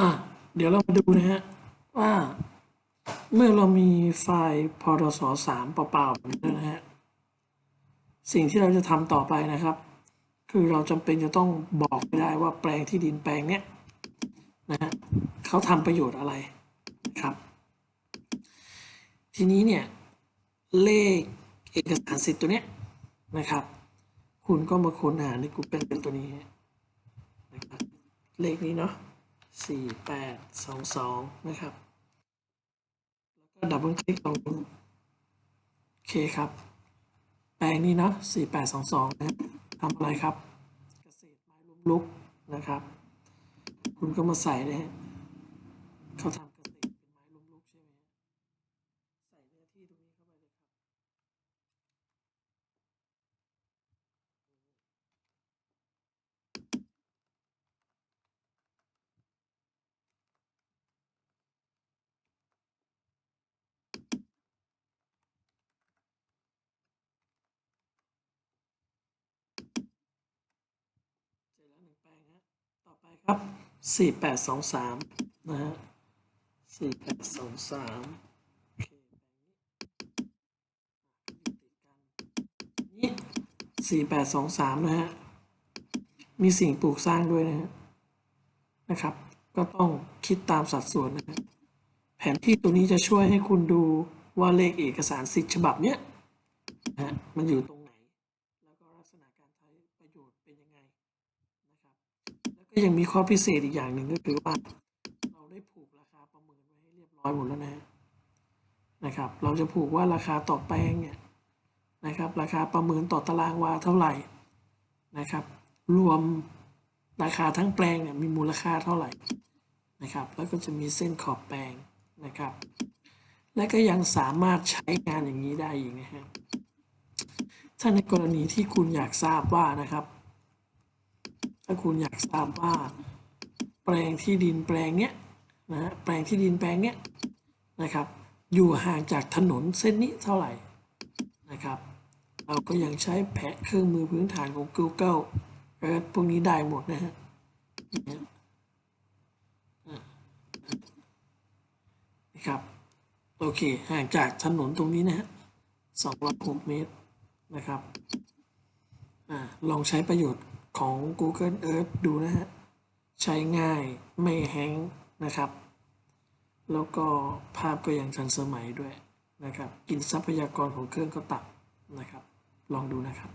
อะเดี๋ยวเรามาดูนะฮะว่าเมื่อเรามีไฟล์พรสสามเปล่าๆแบบนี้นะฮะสิ่งที่เราจะทำต่อไปนะครับ คือเราจำเป็นจะต้องบอกไม่ได้ว่าแปลงที่ดินแปลงเนี้ยนะฮะเขาทำประโยชน์อะไรครับ ทีนี้เนี่ยเลขเอกสารสิทธิ์ตัวเนี้ยนะครับ คุณก็มาค้นหาใน Google เป็นตัวนี้นะครับเลขนี้เนาะ สี่แปดสองสองนะครับ แล้วก็ดับเบิลคลิกตรงโอเคครับ แปลงนี้เนาะสี่แปดสองสองนะทำอะไรครับ เกษตรไม้ล้มลุกนะครับ คุณก็มาใส่นะฮะเขาทำเกษตรเป็นไม้ล้มลุกใช่ไหมใส่เนื้อที่ตรงนี้เข้าไปเลยครับ เสร็จแล้วหนึ่งแปลงฮะ ต่อไป ครับสี่แปดสองสามนะฮะสี่แปดสองสามนี่สี่แปดสองสามนะฮะ มีสิ่งปลูกสร้างด้วยนะฮะ นะครับ ก็ต้องคิดตามสัดส่วนนะฮะ แผนที่ตัวนี้จะช่วยให้คุณดูว่าเลขเอกสารสิทธิ์ฉบับเนี้ยนะฮะ มันอยู่ตรง ก็ยังมีข้อพิเศษอีกอย่างหนึ่งก็คือว่าเราได้ผูกราคาประเมินไว้ให้เรียบร้อยหมดแล้วนะนะครับ เราจะผูกว่าราคาต่อแปลงเนี่ยนะครับ ราคาประเมินต่อตารางวาเท่าไหร่นะครับ รวมราคาทั้งแปลงเนี่ยมีมูลค่าเท่าไหร่นะครับ แล้วก็จะมีเส้นขอบแปลงนะครับ และก็ยังสามารถใช้งานอย่างนี้ได้อีกนะฮะถ้าในกรณีที่คุณอยากทราบว่านะครับ ถ้าคุณอยากทราบว่า แปลงที่ดินแปลงเนี้ยนะฮะแปลงที่ดินแปลงเนี้ยนะครับ อยู่ห่างจากถนนเส้นนี้เท่าไหร่นะครับ เราก็ยังใช้แผนเครื่องมือพื้นฐานของ Google Earth พวกนี้ได้หมดนะฮะนี่ยอะนะครับ โอเค ห่างจากถนนตรงนี้นะฮะสองร้อยหกเมตรนะครับอ่าลองใช้ประโยชน์ ของ Google Earth ดูนะฮะ ใช้ง่ายไม่แฮงนะครับ แล้วก็ภาพก็ยังทันสมัยด้วยนะครับ กินทรัพยากรของเครื่องก็ต่ำนะครับ ลองดูนะครับ